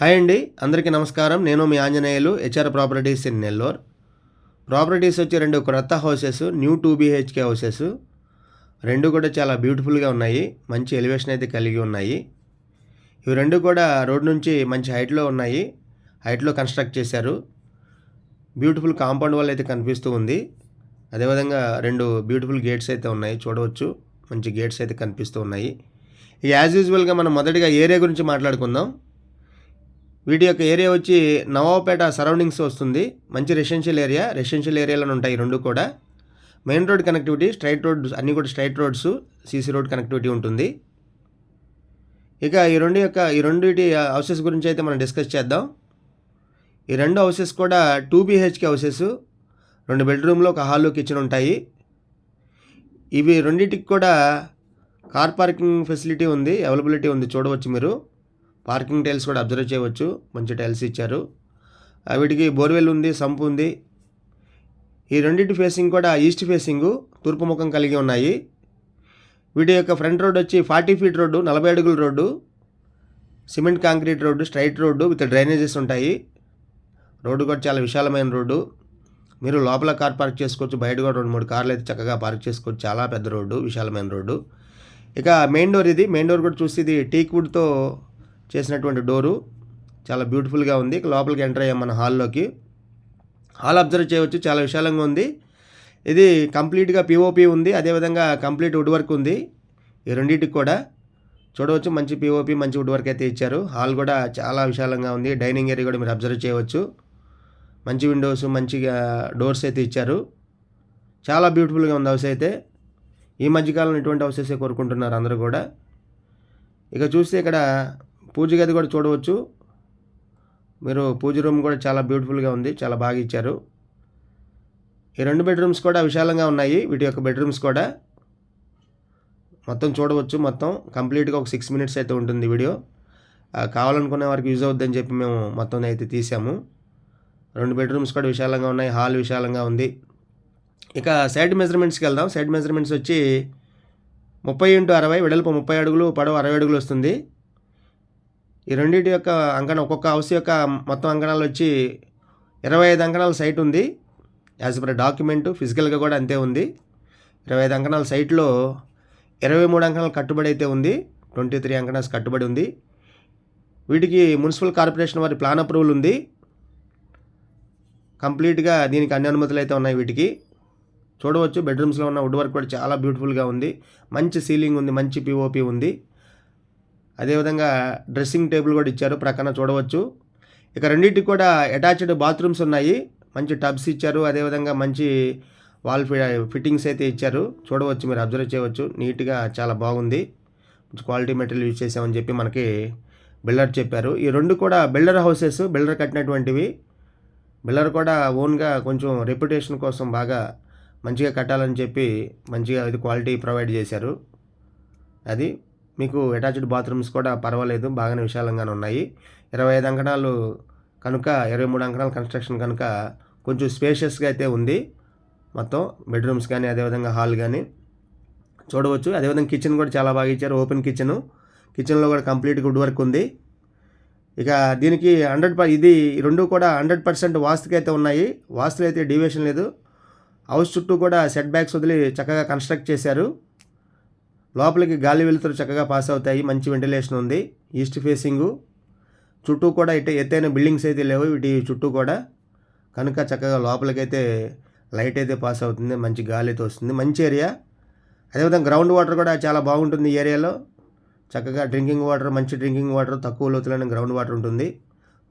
Hi అండి అందరికీ నమస్కారం. నేను మీ Anjaneyulu HR properties in Nellore properties వచ్చి రెండు క్రొత్త houses new two BHK houses రెండు కూడా చాలా బ్యూటిఫుల్గా ఉన్నాయి మంచి ఎలివేషన్ అయితే కలిగి ఉన్నాయి. ఇవి రెండు కూడా రోడ్ నుంచి మంచి హైట్లో ఉన్నాయి హైట్లో కన్స్ట్రక్ట్ చేశారు. బ్యూటిఫుల్ కాంపౌండ్ వాల్ అయితే కనిపిస్తూ ఉంది. అదేవిధంగా రెండు బ్యూటిఫుల్ గేట్స్ అయితే ఉన్నాయి చూడవచ్చు. మంచి గేట్స్ అయితే కనిపిస్తూ ఉన్నాయి. యాజ్ యూజువల్గా మనం మొదటిగా ఏరియా గురించి మాట్లాడుకుందాం. వీటి యొక్క ఏరియా వచ్చి నవాబ్పేట సరౌండింగ్స్ వస్తుంది. మంచి రెసిడెన్షియల్ ఏరియా రెసిడెన్షియల్ ఏరియాలో ఉంటాయి రెండు కూడా. Main road connectivity straight road అన్నీ కూడా straight roads CC road connectivity ఉంటుంది. ఇక ఈ రెండు యొక్క ఈ రెండింటి హౌసెస్ గురించి అయితే మనం డిస్కస్ చేద్దాం. ఈ రెండు హౌసెస్ కూడా టూ బీహెచ్కే హౌసెస్ రెండు బెడ్రూమ్లో ఒక హాల్ కిచెన్ ఉంటాయి. ఇవి రెండింటికి కూడా కార్ పార్కింగ్ ఫెసిలిటీ ఉంది అవైలబిలిటీ ఉంది చూడవచ్చు మీరు. పార్కింగ్ టైల్స్ కూడా అబ్జర్వ్ చేయవచ్చు. మంచి టైల్స్ ఇచ్చారు. వీటికి బోర్వెల్ ఉంది సంపు ఉంది. ఈ రెండింటి ఫేసింగ్ కూడా ఈస్ట్ ఫేసింగ్ తూర్పు ముఖం కలిగి ఉన్నాయి. వీటి యొక్క ఫ్రంట్ రోడ్ వచ్చి ఫార్టీ ఫీట్ రోడ్డు నలభై అడుగుల road. Cement concrete road straight road with drainages ఉంటాయి. రోడ్డు కూడా చాలా విశాలమైన రోడ్డు. మీరు లోపల కార్ పార్క్ చేసుకోవచ్చు. బయట కూడా రెండు మూడు కార్లు అయితే చక్కగా పార్క్ చేసుకోవచ్చు. చాలా పెద్ద రోడ్డు విశాలమైన రోడ్డు. ఇక మెయిన్ డోర్ ఇది. మెయిన్ డోర్ కూడా చూసి ఇది టీక్ వుడ్తో చేసినటువంటి డోరు చాలా బ్యూటిఫుల్గా ఉంది. లోపలికి ఎంటర్ అయ్యాం మన హాల్లోకి. హాల్ అబ్జర్వ్ చేయవచ్చు. చాలా విశాలంగా ఉంది. ఇది కంప్లీట్గా పిఓపి ఉంది. అదేవిధంగా కంప్లీట్ వుడ్ వర్క్ ఉంది. ఈ రెండింటికి కూడా చూడవచ్చు. మంచి పిఓపి మంచి వుడ్ వర్క్ అయితే ఇచ్చారు. హాల్ కూడా చాలా విశాలంగా ఉంది. డైనింగ్ ఏరియా కూడా మీరు అబ్జర్వ్ చేయవచ్చు. మంచి విండోస్ మంచిగా డోర్స్ అయితే ఇచ్చారు. చాలా బ్యూటిఫుల్గా ఉంది హౌస్ అయితే. ఈ మధ్యకాలంలో ఇటువంటి హౌసెస్ కోరుకుంటున్నారు అందరూ కూడా? ఇక చూస్తే ఇక్కడ పూజ గది కూడా చూడవచ్చు. మీరు పూజ రూమ్ కూడా చాలా బ్యూటిఫుల్గా ఉంది చాలా బాగా ఇచ్చారు. ఈ రెండు బెడ్రూమ్స్ కూడా విశాలంగా ఉన్నాయి వీటి యొక్క బెడ్రూమ్స్ కూడా. మొత్తం చూడవచ్చు మొత్తం కంప్లీట్గా ఒక సిక్స్ మినిట్స్ అయితే ఉంటుంది వీడియో. కావాలనుకునే వారికి యూజ్ అవుద్దని చెప్పి మేము మొత్తం అయితే తీసాము. రెండు బెడ్రూమ్స్ కూడా విశాలంగా ఉన్నాయి హాల్ విశాలంగా ఉంది. ఇక సైడ్ మెజర్మెంట్స్కి వెళ్దాం. సైడ్ మెజర్మెంట్స్ వచ్చి ముప్పై ఇంటూ అరవై వెడల్పు ముప్పై అడుగులు పడవ అరవై అడుగులు వస్తుంది. ఈ రెండింటి యొక్క అంకణం ఒక్కొక్క హౌస్ యొక్క మొత్తం అంకణాలు వచ్చి ఇరవై ఐదు అంకణాల సైట్ ఉంది. యాజ్ పర్ డాక్యుమెంట్ ఫిజికల్గా కూడా అంతే ఉంది. ఇరవై ఐదు అంకణాల సైట్లో ఇరవై మూడు అంకణాలు కట్టుబడి అయితే ఉంది. ట్వంటీ త్రీ అంకణాస్ కట్టుబడి ఉంది. వీటికి మున్సిపల్ కార్పొరేషన్ వారి ప్లాన్ అప్రూవల్ ఉంది. కంప్లీట్గా దీనికి అన్ని అనుమతులు అయితే ఉన్నాయి వీటికి. చూడవచ్చు బెడ్రూమ్స్లో ఉన్న వుడ్ వర్క్ కూడా చాలా బ్యూటిఫుల్గా ఉంది. మంచి సీలింగ్ ఉంది మంచి పిఓపి ఉంది. అదేవిధంగా డ్రెస్సింగ్ టేబుల్ కూడా ఇచ్చారు. ప్రక్కన చూడవచ్చు. ఇక రెండింటికి కూడా అటాచ్డ్ బాత్రూమ్స్ ఉన్నాయి. మంచి టబ్స్ ఇచ్చారు. అదేవిధంగా మంచి వాల్ ఫి ఫిట్టింగ్స్ అయితే ఇచ్చారు. చూడవచ్చు మీరు అబ్జర్వ్ చేయవచ్చు. నీట్గా చాలా బాగుంది. మంచి క్వాలిటీ మెటీరియల్ యూజ్ చేసామని చెప్పి మనకి బిల్డర్ చెప్పారు. ఈ రెండు కూడా బిల్డర్ హౌసెస్ బిల్డర్ కట్టినటువంటివి. బిల్డర్ కూడా ఓన్గా కొంచెం రెప్యుటేషన్ కోసం బాగా మంచిగా కట్టాలని చెప్పి మంచిగా ఇది క్వాలిటీ ప్రొవైడ్ చేశారు. అది మీకు అటాచ్డ్ బాత్రూమ్స్ కూడా పర్వాలేదు బాగానే విశాలంగానే ఉన్నాయి. ఇరవై ఐదు అంకణాలు కనుక ఇరవై మూడు అంకణాలు కన్స్ట్రక్షన్ కనుక కొంచెం స్పేషియస్గా అయితే ఉంది. మొత్తం బెడ్రూమ్స్ కానీ అదేవిధంగా హాల్ కానీ చూడవచ్చు. అదేవిధంగా కిచెన్ కూడా చాలా బాగా ఇచ్చారు. Open kitchen. కిచెన్లో కూడా కంప్లీట్ వుడ్ వర్క్ ఉంది. ఇక దీనికి హండ్రెడ్ పర్ ఇది ఈ రెండు కూడా హండ్రెడ్ పర్సెంట్ వాస్తుకి అయితే ఉన్నాయి. వాస్తులు అయితే డివేషన్ లేదు. హౌస్ చుట్టూ కూడా సెట్ బ్యాక్స్ వదిలి చక్కగా కన్స్ట్రక్ట్ చేశారు. లోపలికి గాలి వెలుతురు చక్కగా పాస్ అవుతాయి. మంచి వెంటిలేషన్ ఉంది. ఈస్ట్ ఫేసింగు చుట్టూ కూడా ఇటు ఎత్తైన బిల్డింగ్స్ అయితే లేవు. వీటి చుట్టూ కూడా. కనుక చక్కగా లోపలికైతే లైట్ అయితే పాస్ అవుతుంది. మంచి గాలి అయితే వస్తుంది. మంచి ఏరియా అదేవిధంగా గ్రౌండ్ వాటర్ కూడా చాలా బాగుంటుంది ఈ ఏరియాలో చక్కగా డ్రింకింగ్ వాటర్ మంచి డ్రింకింగ్ వాటర్ తక్కువ లోతులైన గ్రౌండ్ వాటర్ ఉంటుంది.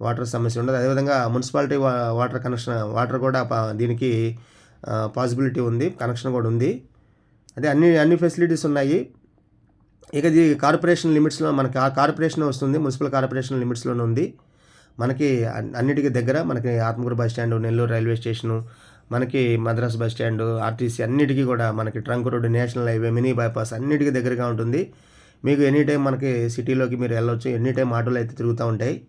వాటర్ సమస్య ఉండదు. అదేవిధంగా మున్సిపాలిటీ వాటర్ కనెక్షన్ వాటర్ కూడా పా- దీనికి పాసిబిలిటీ ఉంది. కనెక్షన్ కూడా ఉంది. అదే అన్ని అన్ని ఫెసిలిటీస్ ఉన్నాయి. ఇక ఇది కార్పొరేషన్ లిమిట్స్లో మనకి ఆ కార్పొరేషన్ వస్తుంది మున్సిపల్ కార్పొరేషన్ లిమిట్స్లోనే ఉంది. మనకి అన్- అన్నిటికీ దగ్గర మనకి Atmakur bus stand Nellore railway station మనకి మద్రాస్ బస్ స్టాండ్ ఆర్టీసీ అన్నిటికీ కూడా మనకి trunk road national highway mini bypass అన్నిటికీ దగ్గరగా ఉంటుంది. మీకు ఎనీ టైం మనకి సిటీలోకి మీరు వెళ్ళొచ్చు ఎనీ టైం ఆటోలు అయితే తిరుగుతూ ఉంటాయి.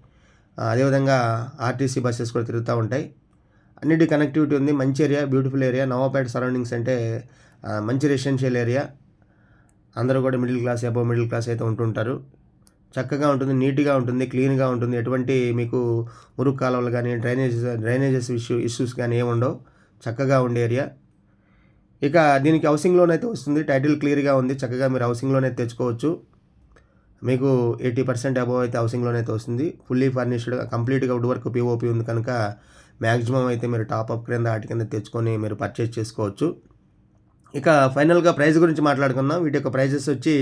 అదేవిధంగా ఆర్టీసీ బస్సెస్ కూడా తిరుగుతూ ఉంటాయి. అన్నిటి కనెక్టివిటీ ఉంది మంచి area beautiful area Navapeta surroundings అంటే మంచి రెసిడెన్షియల్ ఏరియా అందరూ కూడా middle class above middle class అయితే ఉంటుంటారు. చక్కగా ఉంటుంది నీట్గా ఉంటుంది క్లీన్గా ఉంటుంది. ఎటువంటి మీకు మురుగు కాలువలు కానీ డ్రైనేజెస్ డ్రైనేజెస్ ఇష్యూ ఇష్యూస్ కానీ ఏమి ఉండవు. చక్కగా ఉండే ఏరియా ఇక దీనికి హౌసింగ్ లోన్ అయితే వస్తుంది. టైటిల్ క్లియర్గా ఉంది. చక్కగా మీరు హౌసింగ్ లోన్ అయితే తెచ్చుకోవచ్చు. మీకు ఎయిటీ పర్సెంట్ అబవ్ అయితే హౌసింగ్ లోన్ అయితే వస్తుంది. ఫుల్లీ ఫర్నిష్డ్ కంప్లీట్గా వుడ్ వర్క్ పిఓపి ఉంది కనుక మ్యాక్సిమం అయితే మీరు టాప్ అప్ క్రింద వాటి కింద తెచ్చుకొని మీరు పర్చేస్ చేసుకోవచ్చు. ఇక ఫైనల్గా ప్రైస్ గురించి మాట్లాడుకుందాం. వీటి యొక్క ప్రైజెస్ వచ్చి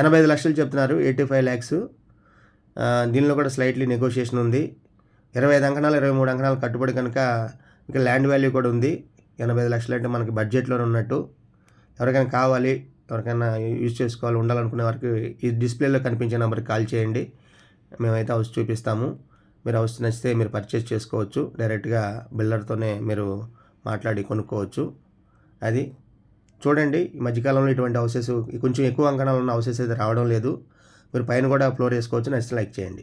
ఎనభై ఐదు లక్షలు చెప్తున్నారు ఎయిటీ ఫైవ్ ల్యాక్స్. దీనిలో కూడా స్లైట్లీ నెగోషియేషన్ ఉంది. ఇరవై ఐదు అంకణాలు ఇరవై మూడు అంకణాలు కట్టుబడి కనుక ఇంకా ల్యాండ్ వాల్యూ కూడా ఉంది. ఎనభై ఐదు లక్షలు అంటే మనకి బడ్జెట్లోనే ఉన్నట్టు. ఎవరికైనా కావాలి ఎవరికైనా యూజ్ చేసుకోవాలి ఉండాలనుకునే వారికి ఈ డిస్ప్లేలో కనిపించే నెంబర్కి కాల్ చేయండి. మేమైతే హౌస్ చూపిస్తాము. మీరు హౌస్ నచ్చితే మీరు పర్చేస్ చేసుకోవచ్చు. డైరెక్ట్గా బిల్డర్తోనే మీరు మాట్లాడి కొనుక్కోవచ్చు. అది చూడండి ఈ మధ్యకాలంలో ఇటువంటి హౌసెస్ కొంచెం ఎక్కువ అంకణాలు ఉన్న హౌసెస్ అయితే రావడం లేదు. మీరు పైన కూడా ఫ్లోర్ వేసుకోవచ్చు నచ్చితే లైక్ చేయండి.